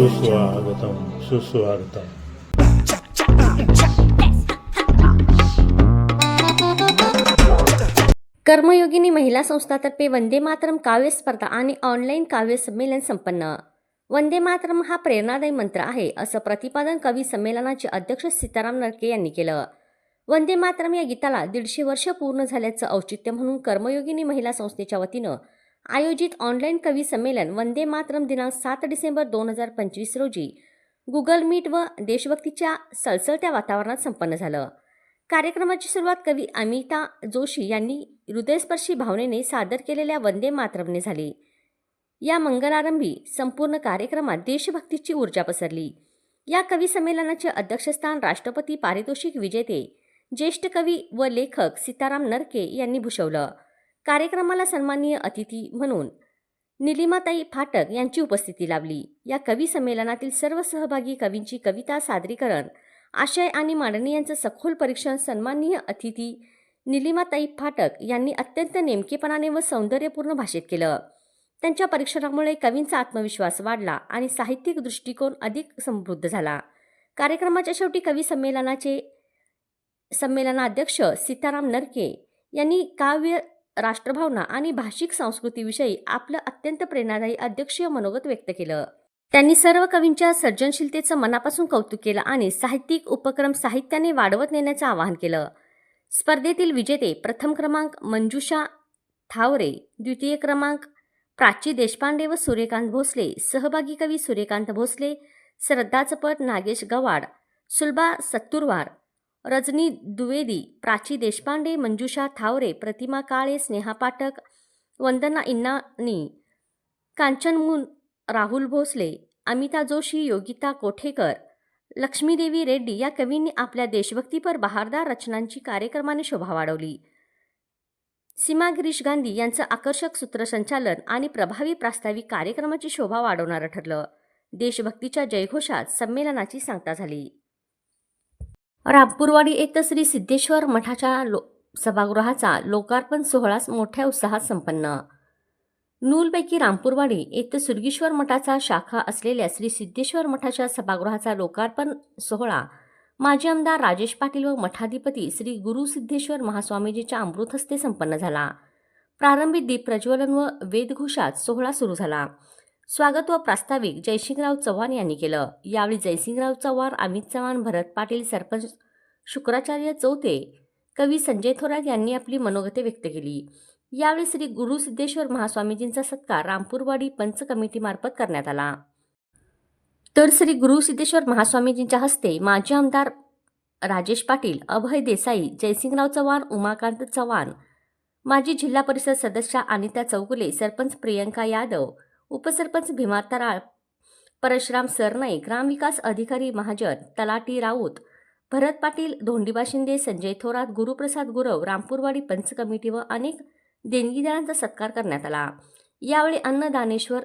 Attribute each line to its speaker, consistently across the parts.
Speaker 1: सुस्वागतम
Speaker 2: कर्मयोगिनी महिला संस्थातर्फे वंदे मातरम काव्य स्पर्धा आणि ऑनलाईन काव्य संमेलन संपन्न. वंदे मातरम हा प्रेरणादायी मंत्र आहे असं प्रतिपादन कवी संमेलनाचे अध्यक्ष सीताराम नरके यांनी केलं. वंदे मातरम या गीताला दीडशे वर्ष पूर्ण झाल्याचं औचित्य म्हणून कर्मयोगिनी महिला संस्थेच्या वतीनं आयोजित ऑनलाईन कवी संमेलन वंदे मातरम दिनांक सात डिसेंबर दोन हजार पंचवीस रोजी गुगल मीट व देशभक्तीच्या सळसळत्या वातावरणात संपन्न झालं. कार्यक्रमाची सुरुवात कवी अमिता जोशी यांनी हृदयस्पर्शी भावनेने सादर केलेल्या वंदे मातरमने झाली. या मंगलारंभी संपूर्ण कार्यक्रमात देशभक्तीची ऊर्जा पसरली. या कवी संमेलनाचे अध्यक्षस्थान राष्ट्रपती पारितोषिक विजेते ज्येष्ठ कवी व लेखक सीताराम नरके यांनी भूषवलं. कार्यक्रमाला सन्माननीय अतिथी म्हणून निलिमाताई फाटक यांची उपस्थिती लाभली. या कवी संमेलनातील सर्व सहभागी कवींची कविता सादरीकरण आशय आणि मांडणी यांचं सखोल परीक्षण सन्माननीय अतिथी निलिमाताई फाटक यांनी अत्यंत नेमकेपणाने व सौंदर्यपूर्ण भाषेत केलं. त्यांच्या परीक्षणामुळे कवींचा आत्मविश्वास वाढला आणि साहित्यिक दृष्टिकोन अधिक समृद्ध झाला. कार्यक्रमाच्या शेवटी कवी संमेलनाचे संमेलनाध्यक्ष सीताराम नरके यांनी काव्य राष्ट्रभावना आणि भाषिक संस्कृतीविषयी आपलं अत्यंत प्रेरणादायी अध्यक्षीय मनोगत व्यक्त केलं. त्यांनी सर्व कवींच्या सर्जनशीलतेचं मनापासून कौतुक केलं आणि साहित्यिक उपक्रम साहित्याने वाढवत नेण्याचं आवाहन केलं. स्पर्धेतील विजेते प्रथम क्रमांक मंजुषा थावरे द्वितीय क्रमांक प्राची देशपांडे व सूर्यकांत भोसले सहभागी कवी सूर्यकांत भोसले श्रद्धा चपट नागेश गवाड सुलभा सत्तुरवार रजनी द्विवेदी प्राची देशपांडे मंजुषा थावरे प्रतिमा काळे स्नेहा पाठक वंदना इन्नानी कांचन मुन राहुल भोसले अमिता जोशी योगिता कोठेकर लक्ष्मीदेवी रेड्डी या कवींनी आपल्या देशभक्तीपर बहारदार रचनांची कार्यक्रमाने शोभा वाढवली. सीमा गिरीश गांधी यांचं आकर्षक सूत्रसंचालन आणि प्रभावी प्रास्ताविक कार्यक्रमाची शोभा वाढवणारं ठरलं. देशभक्तीच्या जयघोषात संमेलनाची सांगता झाली. रामपूरवाडी येथे श्री सिद्धेश्वर मठाच्या लो सभागृहाचा लोकार्पण सोहळाच मोठ्या उत्साहात संपन्न. नूलपैकी रामपूरवाडी येथे सुरगीश्वर मठाचा शाखा असलेल्या श्री सिद्धेश्वर मठाच्या सभागृहाचा लोकार्पण सोहळा माजी आमदार राजेश पाटील व मठाधिपती श्री गुरु सिद्धेश्वर महास्वामीजीच्या अमृतहस्ते संपन्न झाला. प्रारंभी दीप प्रज्वलन व वेदघोषात सोहळा सुरू झाला. स्वागत व प्रास्ताविक जयसिंगराव चव्हाण यांनी केलं. यावेळी जयसिंगराव चव्हाण अमित चव्हाण भरत पाटील सरपंच शुक्राचार्य चौथे कवी संजय थोरात यांनी आपली मनोगते व्यक्त केली. यावेळी श्री गुरु सिद्धेश्वर महास्वामीजींचा सत्कार रामपूरवाडी पंच कमिटीमार्फत करण्यात आला. तर श्री गुरु सिद्धेश्वर महास्वामीजींच्या हस्ते माजी आमदार राजेश पाटील अभय देसाई जयसिंगराव चव्हाण उमाकांत चव्हाण माजी जिल्हा परिषद सदस्या अनिता चौगुले सरपंच प्रियंका यादव उपसरपंच भीमा तराळ परशुराम सरनाई ग्रामविकास अधिकारी महाजन तलाटी राऊत भरत पाटील धोंडीबा शिंदे संजय थोरात गुरुप्रसाद गुरव रामपूरवाडी पंच कमिटी व अनेक देणगीदारांचा सत्कार करण्यात आला. यावेळी अन्नदानेश्वर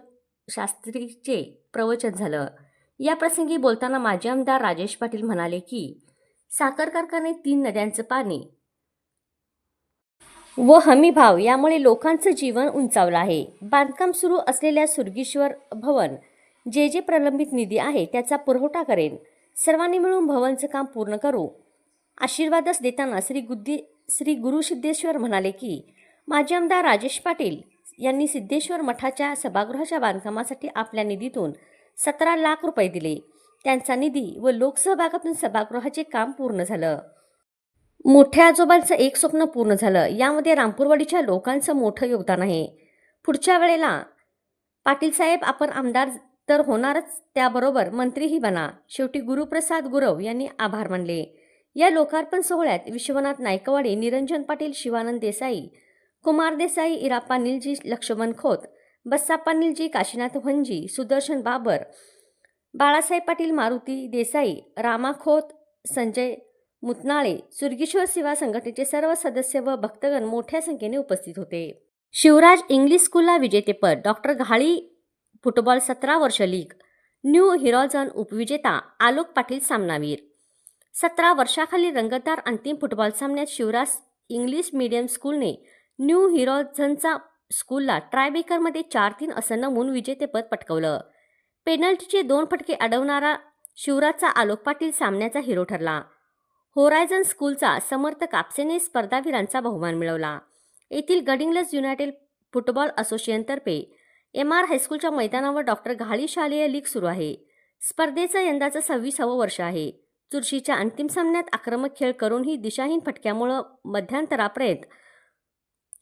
Speaker 2: शास्त्रीचे प्रवचन झालं. या प्रसंगी बोलताना माजी आमदार राजेश पाटील म्हणाले की साखर कारखाने तीन नद्यांचं पाणी व हमीभाव यामुळे लोकांचं जीवन उंचावलं आहे. बांधकाम सुरू असलेल्या सुरगीश्वर भवन जे जे प्रलंबित निधी आहे त्याचा पुरवठा करेन. सर्वांनी मिळून भवनचं काम पूर्ण करू. आशीर्वादच देताना श्री गुद्दी श्री गुरु सिद्धेश्वर म्हणाले की माजी आमदार राजेश पाटील यांनी सिद्धेश्वर मठाच्या सभागृहाच्या बांधकामासाठी आपल्या निधीतून सतरा लाख रुपये दिले. त्यांचा निधी व लोकसहभागातून सभागृहाचे काम पूर्ण झालं. मोठ्या आजोबांचं एक स्वप्न पूर्ण झालं. यामध्ये रामपूरवाडीच्या लोकांचं मोठं योगदान आहे. पुढच्या वेळेला पाटील साहेब आपण आमदार तर होणारच त्याबरोबर मंत्रीही बना. शेवटी गुरुप्रसाद गुरव यांनी आभार मानले. या लोकार्पण सोहळ्यात विश्वनाथ नायकवाडे निरंजन पाटील शिवानंद देसाई कुमार देसाई इराप्पा निलजी लक्ष्मण खोत बस्साप्पा निलजी काशीनाथ भंजी सुदर्शन बाबर बाळासाहेब पाटील मारुती देसाई रामा खोत संजय मुतनाळे सुरगीश्वर सेवा संघटनेचे सर्व सदस्य व भक्तगण मोठ्या संख्येने उपस्थित होते. शिवराज इंग्लिश स्कूलला विजेतेपद डॉक्टर घाळी फुटबॉल सतरा वर्ष लीग न्यू हिरोजन उपविजेता आलोक पाटील सामनावीर. सतरा वर्षाखाली रंगतदार अंतिम फुटबॉल सामन्यात शिवराज इंग्लिश मीडियम स्कूलने न्यू हिरोझनचा स्कूलला ट्रायबेकरमध्ये चार तीन असं नमून विजेतेपद पटकवलं. पेनल्टीचे दोन फटके अडवणारा शिवराजचा आलोक पाटील सामन्याचा हिरो ठरला. होरायझन स्कूलचा समर्थ कापसेने स्पर्धावीरांचा बहुमान मिळवला. येथील गडिंग्लज युनायटेड फुटबॉल असोसिएशनतर्फे एम आर हायस्कूलच्या मैदानावर डॉक्टर घाळी शालेय लीग सुरू आहे. स्पर्धेचं यंदाचं सव्वीसावं वर्ष आहे. चुरशीच्या अंतिम सामन्यात आक्रमक खेळ करूनही दिशाहीन फटक्यामुळं मध्यांतरापर्यंत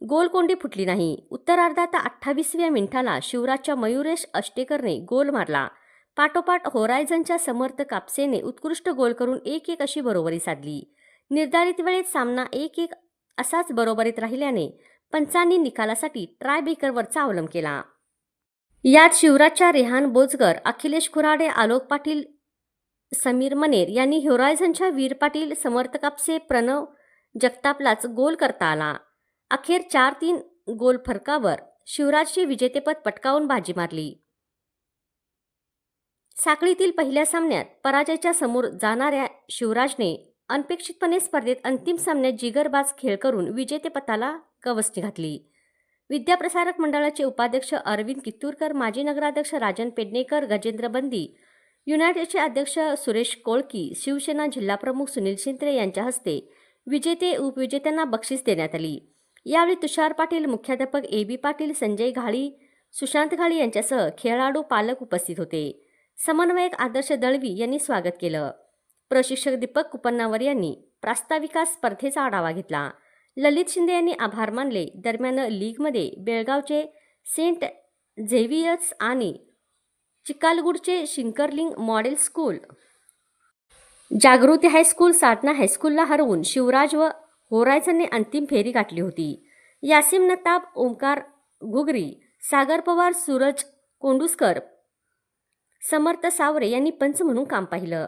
Speaker 2: गोलकोंडी फुटली नाही. उत्तरार्धात अठ्ठावीसव्या मिनिटाला शिवराजच्या मयुरेश अष्टेकरने गोल मारला. पाठोपाठ होरायझनच्या समर्थ कापसेने उत्कृष्ट गोल करून एक एक अशी बरोबरी साधली. निर्धारित वेळेत सामना एक एक असाच बरोबरीत राहिल्याने पंचांनी निकालासाठी ट्रायबेकरवरचा अवलंब केला. यात शिवराजच्या रेहान बोजगर अखिलेश खुराडे आलोक पाटील समीर मनेर यांनी होरायझनच्या वीर पाटील समर्थ कापसे प्रणव जगतापलाच गोल करता आला. अखेर चार तीन गोल फरकावर शिवराजचे विजेतेपद पटकावून बाजी मारली. साखळीतील पहिल्या सामन्यात पराजयाच्या समोर जाणाऱ्या शिवराजने अनपेक्षितपणे स्पर्धेत अंतिम सामन्यात जिगरबाज खेळ करून विजेतेपदाला गवसणी घातली. विद्याप्रसारक मंडळाचे उपाध्यक्ष अरविंद कित्तूरकर माजी नगराध्यक्ष राजन पेडणेकर गजेंद्र बंदी युनायटेडचे अध्यक्ष सुरेश कोळकी शिवसेना जिल्हाप्रमुख सुनील शिंत्रे यांच्या हस्ते विजेते उपविजेत्यांना बक्षीस देण्यात आली. यावेळी तुषार पाटील मुख्याध्यापक ए बी पाटील संजय घाळी सुशांत घाळी यांच्यासह खेळाडू पालक उपस्थित होते. समन्वयक आदर्श दळवी यांनी स्वागत केलं. प्रशिक्षक दीपक कुपन्नावर यांनी प्रास्ताविका स्पर्धेचा आढावा घेतला. ललित शिंदे यांनी आभार मानले. दरम्यान लीगमध्ये बेळगावचे सेंट झेवियर्स आणि चिकालगूडचे शिंकरलिंग model school Jagruti high school Sadhana हायस्कूलला हरवून शिवराज व होरायझनने अंतिम फेरी गाठली होती. यासिम नताब ओंकार घुगरी सागर पवार सूरज कोंडुस्कर समर्थ सावरे यांनी पंच म्हणून काम पाहिलं.